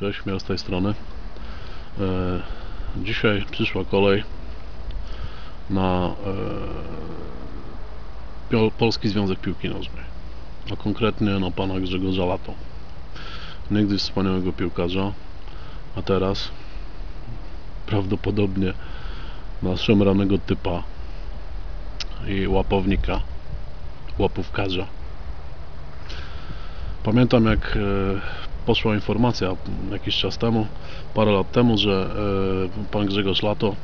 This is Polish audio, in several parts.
Cześć, Miar z tej strony. E, dzisiaj przyszła kolej na e, Polski Związek Piłki Nożnej. A konkretnie na pana Grzegorza Lato. Niegdyś wspaniałego piłkarza, a teraz prawdopodobnie na szemranego typa i łapownika, łapówkarza. Pamiętam jak e, poszła informacja jakiś czas temu, parę lat temu, że e, pan Grzegorz Lato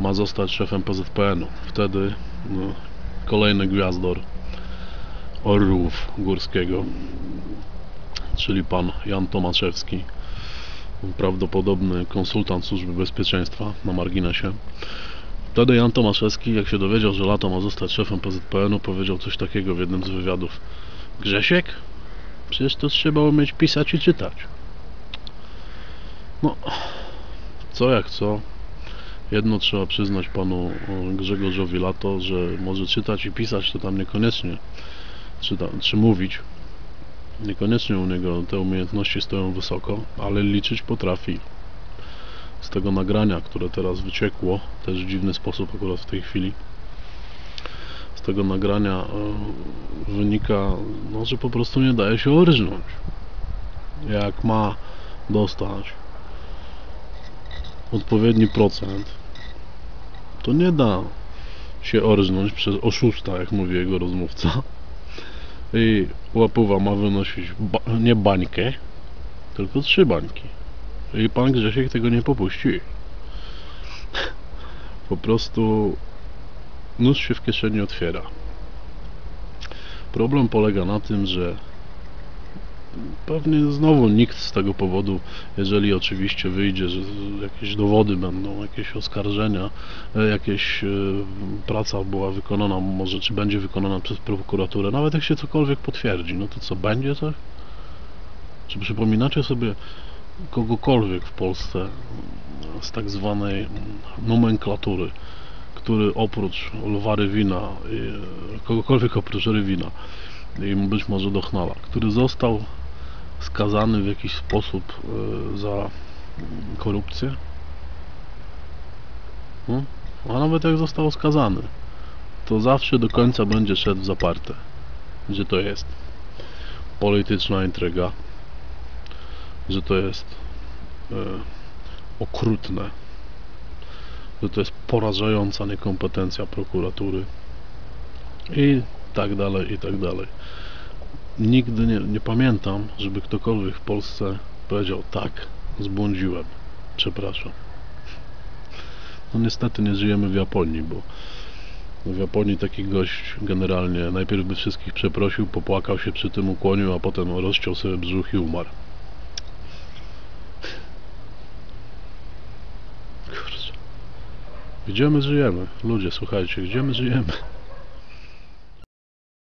ma zostać szefem PZPN-u. Wtedy no, kolejny gwiazdor Orłów Górskiego, czyli pan Jan Tomaszewski, prawdopodobny konsultant Służby Bezpieczeństwa na marginesie. Wtedy Jan Tomaszewski, jak się dowiedział, że Lato ma zostać szefem PZPN-u, powiedział coś takiego w jednym z wywiadów. Grzesiek, Przecież to trzeba umieć pisać i czytać. No, co jak co. Jedno trzeba przyznać panu Grzegorzowi Lato, że może czytać i pisać to tam niekoniecznie, czy, tam, czy mówić. Niekoniecznie u niego te umiejętności stoją wysoko, ale liczyć potrafi. Z tego nagrania, które teraz wyciekło, też w dziwny sposób akurat w tej chwili, tego nagrania e, wynika, no, że po prostu nie daje się orżnąć. Jak ma dostać odpowiedni procent, to nie da się orżnąć przez oszusta, jak mówi jego rozmówca. I łapuwa ma wynosić ba nie bańkę, tylko trzy bańki. I pan Grzesiek tego nie popuści. Po prostu nóż się w kieszeni otwiera. Problem polega na tym, że pewnie znowu nikt z tego powodu, jeżeli oczywiście wyjdzie, że jakieś dowody będą, jakieś oskarżenia, e, jakieś e, praca była wykonana, może czy będzie wykonana przez prokuraturę, nawet jak się cokolwiek potwierdzi, no to co, będzie coś? Czy przypominacie sobie kogokolwiek w Polsce z tak zwanej nomenklatury, który oprócz Lwa Rywina, kogokolwiek oprócz Rywina i być może Dochnala, który został skazany w jakiś sposób e, za korupcję? No? A nawet jak został skazany, to zawsze do końca będzie szedł w zaparte, że to jest polityczna intryga, że to jest e, okrutne, że to jest porażająca niekompetencja prokuratury i tak dalej, i tak dalej. Nigdy nie, nie pamiętam, żeby ktokolwiek w Polsce powiedział tak, zbłądziłem, przepraszam. No niestety nie żyjemy w Japonii, bo w Japonii taki gość generalnie najpierw by wszystkich przeprosił, popłakał się przy tym ukłonił, a potem rozciął sobie brzuch i umarł. Gdzie my żyjemy? Ludzie, słuchajcie, gdzie my żyjemy?